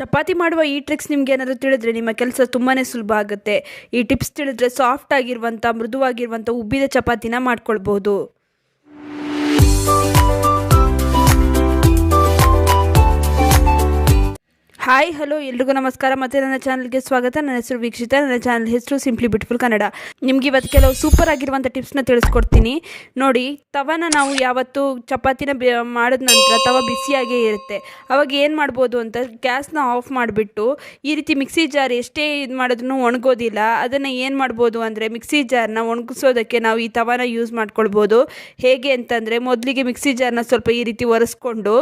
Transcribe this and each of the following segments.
ಚಪಾತಿ ಮಾಡುವ ಈ ಟ್ರಿಕ್ಸ್ ನಿಮ್ಗೆ ಏನಾದರೂ ತಿಳಿದ್ರೆ ನಿಮ್ಮ ಕೆಲಸ ತುಂಬಾ ಸುಲಭ ಆಗುತ್ತೆ. ಈ ಟಿಪ್ಸ್ ತಿಳಿದ್ರೆ ಸಾಫ್ಟ್ ಆಗಿರುವಂಥ ಮೃದುವಾಗಿರುವಂಥ ಉಬ್ಬಿದ ಚಪಾತಿನ ಮಾಡ್ಕೊಳ್ಬೋದು. ಹಾಯ್ ಹಲೋ ಎಲ್ರಿಗೂ ನಮಸ್ಕಾರ. ಮತ್ತೆ ನನ್ನ ಚಾನಲ್ಗೆ ಸ್ವಾಗತ. ನನ್ನ ಹೆಸರು ವೀಕ್ಷಿತ. ನನ್ನ ಚಾನಲ್ ಹೆಸರು ಸಿಂಪ್ಲಿ ಬ್ಯೂಟಿಫುಲ್ ಕನ್ನಡ ನಿಮ್ಗೆ ಇವತ್ತು ಕೆಲವು ಸೂಪರ್ ಆಗಿರುವಂಥ ಟಿಪ್ಸ್ನ ತಿಳಿಸ್ಕೊಡ್ತೀನಿ. ನೋಡಿ, ತವನ ನಾವು ಯಾವತ್ತು ಚಪಾತಿನ ಮಾಡಿದ ನಂತರ ತವ ಬಿಸಿಯಾಗೇ ಇರುತ್ತೆ. ಅವಾಗ ಏನು ಮಾಡ್ಬೋದು ಅಂತ ಗ್ಯಾಸ್ನ ಆಫ್ ಮಾಡಿಬಿಟ್ಟು ಈ ರೀತಿ ಮಿಕ್ಸಿ ಜಾರ್ ಎಷ್ಟೇ ಇದು ಮಾಡಿದ್ರೂ ಒಣಗೋದಿಲ್ಲ. ಅದನ್ನು ಏನು ಮಾಡ್ಬೋದು ಅಂದರೆ ಮಿಕ್ಸಿ ಜಾರ್ನ ಒಣಗಿಸೋದಕ್ಕೆ ನಾವು ಈ ತವನ ಯೂಸ್ ಮಾಡ್ಕೊಳ್ಬೋದು. ಹೇಗೆ ಅಂತಂದರೆ ಮೊದಲಿಗೆ ಮಿಕ್ಸಿ ಜಾರ್ನ ಸ್ವಲ್ಪ ಈ ರೀತಿ ಒರೆಸ್ಕೊಂಡು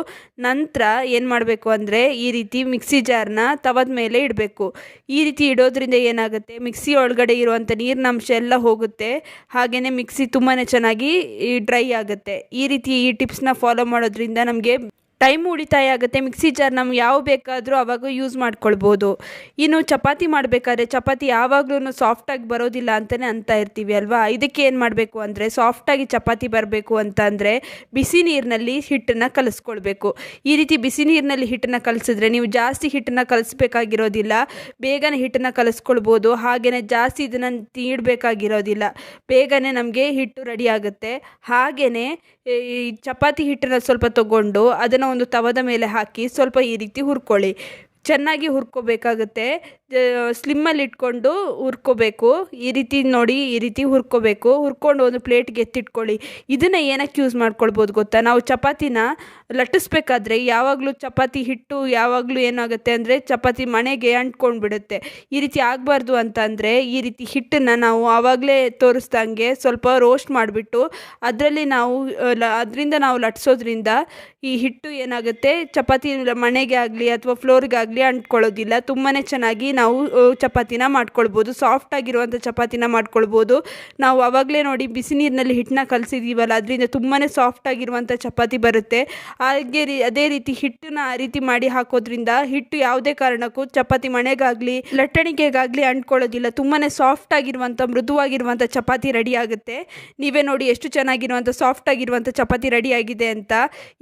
ನಂತರ ಏನು ಮಾಡಬೇಕು ಅಂದರೆ ಈ ರೀತಿ ಮಿಕ್ಸಿ ಜಾರ್ನ ತವದ ಮೇಲೆ ಇಡಬೇಕು. ಈ ರೀತಿ ಇಡೋದ್ರಿಂದ ಏನಾಗುತ್ತೆ? ಮಿಕ್ಸಿ ಒಳಗಡೆ ಇರುವಂಥ ನೀರಿನ ಅಂಶ ಎಲ್ಲ ಹೋಗುತ್ತೆ. ಹಾಗೆಯೇ ಮಿಕ್ಸಿ ತುಂಬಾ ಚೆನ್ನಾಗಿ ಡ್ರೈ ಆಗುತ್ತೆ. ಈ ರೀತಿ ಈ ಟಿಪ್ಸ್ನ ಫಾಲೋ ಮಾಡೋದ್ರಿಂದ ನಮಗೆ ಟೈಮ್ ಉಳಿತಾಯ ಆಗುತ್ತೆ, ಮಿಕ್ಸಿ ಜಾರ್ ನಮ್ಗೆ ಯಾವ ಬೇಕಾದರೂ ಅವಾಗ ಯೂಸ್ ಮಾಡ್ಕೊಳ್ಬೋದು. ಇನ್ನು ಚಪಾತಿ ಮಾಡಬೇಕಾದ್ರೆ ಚಪಾತಿ ಯಾವಾಗಲೂ ಸಾಫ್ಟಾಗಿ ಬರೋದಿಲ್ಲ ಅಂತಲೇ ಅಂತ ಇರ್ತೀವಿ ಅಲ್ವಾ? ಇದಕ್ಕೆ ಏನು ಮಾಡಬೇಕು ಅಂದರೆ ಸಾಫ್ಟಾಗಿ ಚಪಾತಿ ಬರಬೇಕು ಅಂತ ಅಂದರೆ ಬಿಸಿ ನೀರಿನಲ್ಲಿ ಹಿಟ್ಟನ್ನು ಕಲಿಸ್ಕೊಳ್ಬೇಕು. ಈ ರೀತಿ ಬಿಸಿ ನೀರಿನಲ್ಲಿ ಹಿಟ್ಟನ್ನು ಕಲಿಸಿದ್ರೆ ನೀವು ಜಾಸ್ತಿ ಹಿಟ್ಟನ್ನು ಕಲಿಸ್ಬೇಕಾಗಿರೋದಿಲ್ಲ. ಬೇಗನೆ ಹಿಟ್ಟನ್ನು ಕಲಿಸ್ಕೊಳ್ಬೋದು. ಹಾಗೆಯೇ ಜಾಸ್ತಿ ಇದನ್ನು ನೀಡಬೇಕಾಗಿರೋದಿಲ್ಲ. ಬೇಗನೆ ನಮಗೆ ಹಿಟ್ಟು ರೆಡಿ ಆಗುತ್ತೆ. ಹಾಗೆಯೇ ಈ ಚಪಾತಿ ಹಿಟ್ಟನ್ನು ಸ್ವಲ್ಪ ತಗೊಂಡು ಅದನ್ನು ಒಂದು ತವದ ಮೇಲೆ ಹಾಕಿ ಸ್ವಲ್ಪ ಈ ರೀತಿ ಹುರ್ಕೊಳ್ಳಿ. ಚೆನ್ನಾಗಿ ಹುರ್ಕೋಬೇಕಾಗುತ್ತೆ. ಸ್ಲಿಮ್ಮಲ್ಲಿ ಇಟ್ಕೊಂಡು ಹುರ್ಕೋಬೇಕು. ಈ ರೀತಿ ನೋಡಿ, ಈ ರೀತಿ ಹುರ್ಕೋಬೇಕು. ಹುರ್ಕೊಂಡು ಒಂದು ಪ್ಲೇಟ್ಗೆ ಎತ್ತಿಟ್ಕೊಳ್ಳಿ. ಇದನ್ನು ಏನಕ್ಕೆ ಯೂಸ್ ಮಾಡ್ಕೊಳ್ಬೋದು ಗೊತ್ತಾ? ನಾವು ಚಪಾತಿನ ಲಟ್ಟಿಸ್ಬೇಕಾದ್ರೆ ಯಾವಾಗಲೂ ಚಪಾತಿ ಹಿಟ್ಟು ಯಾವಾಗಲೂ ಏನಾಗುತ್ತೆ ಅಂದರೆ ಚಪಾತಿ ಮಣೆಗೆ ಅಂಟ್ಕೊಂಡು ಬಿಡುತ್ತೆ ಈ ರೀತಿ ಆಗಬಾರ್ದು ಅಂತಂದರೆ ಈ ರೀತಿ ಹಿಟ್ಟನ್ನು ನಾವು ಆವಾಗಲೇ ತೋರಿಸ್ದಂಗೆ ಸ್ವಲ್ಪ ರೋಸ್ಟ್ ಮಾಡಿಬಿಟ್ಟು ಅದರಲ್ಲಿ ನಾವು ಅದರಿಂದ ನಾವು ಲಟ್ಟಿಸೋದ್ರಿಂದ ಈ ಹಿಟ್ಟು ಏನಾಗುತ್ತೆ? ಚಪಾತಿ ಮಣೆಗೆ ಆಗಲಿ ಅಥವಾ ಫ್ಲೋರ್ಗಾಗಲಿ ಅಂಟ್ಕೊಳ್ಳೋದಿಲ್ಲ. ತುಂಬಾ ಚೆನ್ನಾಗಿ ನಾವು ಚಪಾತಿನ ಮಾಡ್ಕೊಳ್ಬೋದು. ಸಾಫ್ಟ್ ಆಗಿರುವಂಥ ಚಪಾತಿನ ಮಾಡ್ಕೊಳ್ಬೋದು. ನಾವು ಆವಾಗಲೇ ನೋಡಿ ಬಿಸಿ ನೀರಿನಲ್ಲಿ ಹಿಟ್ಟನ್ನ ಕಲಸಿದ್ದೀವಲ್ಲ ಅದರಿಂದ ತುಂಬಾ ಸಾಫ್ಟ್ ಆಗಿರುವಂಥ ಚಪಾತಿ ಬರುತ್ತೆ. ಹಾಗೆ ಅದೇ ರೀತಿ ಹಿಟ್ಟನ್ನ ಆ ರೀತಿ ಮಾಡಿ ಹಾಕೋದ್ರಿಂದ ಹಿಟ್ಟು ಯಾವುದೇ ಕಾರಣಕ್ಕೂ ಚಪಾತಿ ಮಣೆಗಾಗಲಿ, ಲಟ್ಟಣಿಗೆಗಾಗಲಿ ಅಂಟ್ಕೊಳ್ಳೋದಿಲ್ಲ. ತುಂಬಾ ಸಾಫ್ಟ್ ಆಗಿರುವಂಥ ಮೃದುವಾಗಿರುವಂಥ ಚಪಾತಿ ರೆಡಿ ಆಗುತ್ತೆ. ನೀವೇ ನೋಡಿ ಎಷ್ಟು ಚೆನ್ನಾಗಿರುವಂಥ ಸಾಫ್ಟ್ ಆಗಿರುವಂಥ ಚಪಾತಿ ರೆಡಿ ಆಗಿದೆ ಅಂತ.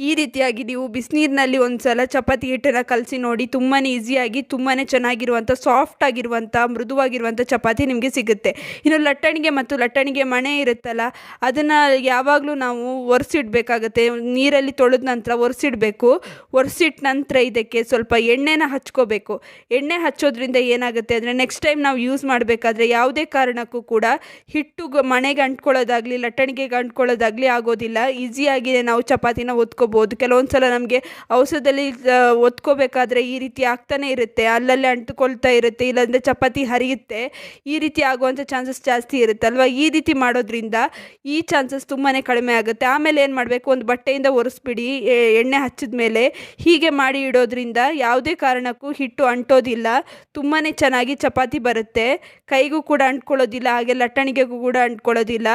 ಈ ರೀತಿಯಾಗಿ ನೀವು ಬಿಸಿನೀರಿನಲ್ಲಿ ಒಂದು ಸಲ ಚಪಾತಿ ಹಿಟ್ಟನ್ನು ಕಲಸಿ ನೋಡಿ ತುಂಬಾ ಈಸಿಯಾಗಿ ತುಂಬಾ ಚೆನ್ನಾಗಿರುವಂಥ ಸಾಫ್ಟ್ ಆಗಿರುವಂಥ ಮೃದುವಾಗಿರುವಂಥ ಚಪಾತಿ ನಿಮಗೆ ಸಿಗುತ್ತೆ. ಇನ್ನು ಲಟ್ಟಣಿಗೆ ಮತ್ತು ಲಟ್ಟಣಿಗೆ ಮಣೆ ಇರುತ್ತಲ್ಲ, ಅದನ್ನು ಯಾವಾಗಲೂ ನಾವು ಒರೆಸಿಡ್ಬೇಕಾಗತ್ತೆ. ನೀರಲ್ಲಿ ತೊಳೆದ ನಂತರ ಒರೆಸಿಡಬೇಕು. ಒರೆಸಿಟ್ಟ ನಂತರ ಇದಕ್ಕೆ ಸ್ವಲ್ಪ ಎಣ್ಣೆನ ಹಚ್ಕೋಬೇಕು. ಎಣ್ಣೆ ಹಚ್ಚೋದ್ರಿಂದ ಏನಾಗುತ್ತೆ ಅಂದರೆ ನೆಕ್ಸ್ಟ್ ಟೈಮ್ ನಾವು ಯೂಸ್ ಮಾಡಬೇಕಾದ್ರೆ ಯಾವುದೇ ಕಾರಣಕ್ಕೂ ಕೂಡ ಹಿಟ್ಟು ಮಣೆಗೆ ಅಂಟ್ಕೊಳ್ಳೋದಾಗಲಿ, ಲಟ್ಟಣಿಗೆ ಅಂಟ್ಕೊಳ್ಳೋದಾಗಲಿ ಆಗೋದಿಲ್ಲ. ಈಸಿಯಾಗಿ ನಾವು ಚಪಾತಿನ ಒತ್ಕೋಬೋದು. ಕೆಲವೊಂದು ಸಲ ನಮಗೆ ಔಷಧದಲ್ಲಿ ಒತ್ಕೋಬೇಕಾದ್ರೆ ಈ ರೀತಿ ಆಗ್ತಾನೆ ಇರುತ್ತೆ. ಅಲ್ಲಲ್ಲೇ ಅಂಟುಕೊಳ್ತಾ ಇರುತ್ತೆ, ಇಲ್ಲಾಂದರೆ ಚಪಾತಿ ಹರಿಯುತ್ತೆ, ಈ ರೀತಿ ಆಗುವಂಥ ಚಾನ್ಸಸ್ ಜಾಸ್ತಿ ಇರುತ್ತೆ ಅಲ್ವಾ? ಈ ರೀತಿ ಮಾಡೋದ್ರಿಂದ ಈ ಚಾನ್ಸಸ್ ತುಂಬಾ ಕಡಿಮೆ ಆಗುತ್ತೆ. ಆಮೇಲೆ ಏನು ಮಾಡಬೇಕು? ಒಂದು ಬಟ್ಟೆಯಿಂದ ಒರೆಸ್ಬಿಡಿ ಎಣ್ಣೆ ಹಚ್ಚಿದ ಮೇಲೆ ಹೀಗೆ ಮಾಡಿ ಇಡೋದ್ರಿಂದ ಯಾವುದೇ ಕಾರಣಕ್ಕೂ ಹಿಟ್ಟು ಅಂಟೋದಿಲ್ಲ ತುಂಬಾ ಚೆನ್ನಾಗಿ ಚಪಾತಿ ಬರುತ್ತೆ. ಕೈಗೂ ಕೂಡ ಅಂಟ್ಕೊಳ್ಳೋದಿಲ್ಲ, ಹಾಗೆ ಲಟ್ಟಣಿಗೆಗೂ ಕೂಡ ಅಂಟ್ಕೊಳ್ಳೋದಿಲ್ಲ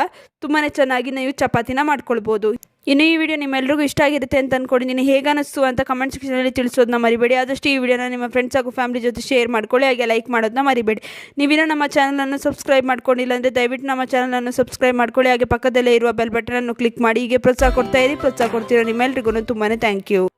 ತುಂಬಾ ಚೆನ್ನಾಗಿ ನೀವು ಚಪಾತಿನ ಮಾಡ್ಕೊಳ್ಬೋದು. ಇನ್ನು ಈ ವಿಡಿಯೋ ನಿಮ್ಮೆಲ್ಲರಿಗೂ ಇಷ್ಟ ಆಗಿರುತ್ತೆ ಅಂತ ಅಂದ್ಕೊಂಡಿದ್ದೀನಿ ಹೇಗೆ ಅನ್ನಿಸ್ತು ಅಂತ ಕಮೆಂಟ್ ಸೆಕ್ಷನಲ್ಲಿ ತಿಳಿಸೋದನ್ನ ಮರಿಬೇಡಿ. ಆದಷ್ಟು ಈ ವಿಡಿಯೋನ ನಿಮ್ಮ ಫ್ರೆಂಡ್ಸ್ ಹಾಗೂ ಫ್ಯಾಮಿಲಿ ಜೊತೆ ಶೇರ್ ಮಾಡ್ಕೊಳ್ಳಿ. ಹಾಗೆ ಲೈಕ್ ಮಾಡೋದನ್ನ ಮರಿಬೇಡಿ. ನೀವಿನ್ನೂ ನಮ್ಮ ಚಾನಲನ್ನು ಸಬ್ಸ್ಕ್ರೈಬ್ ಮಾಡ್ಕೊಂಡಿಲ್ಲ ಅಂದರೆ ದಯವಿಟ್ಟು ನಮ್ಮ ಚಾನಲನ್ನು ಸಬ್ಸ್ಕ್ರೈಬ್ ಮಾಡ್ಕೊಳ್ಳಿ. ಹಾಗೆ ಪಕ್ಕದಲ್ಲೇ ಇರುವ ಬೆಲ್ ಬಟನನ್ನು ಕ್ಲಿಕ್ ಮಾಡಿ. ಹೀಗೆ ಪ್ರೋತ್ಸಾಹ ಕೊಡ್ತಾ ಇರಿ. ಪ್ರೋತ್ಸಾಹ ಕೊಡ್ತೀರೋ ನಿಮ್ಮೆಲ್ರಿಗೂ ತುಂಬಾ ಥ್ಯಾಂಕ್ ಯು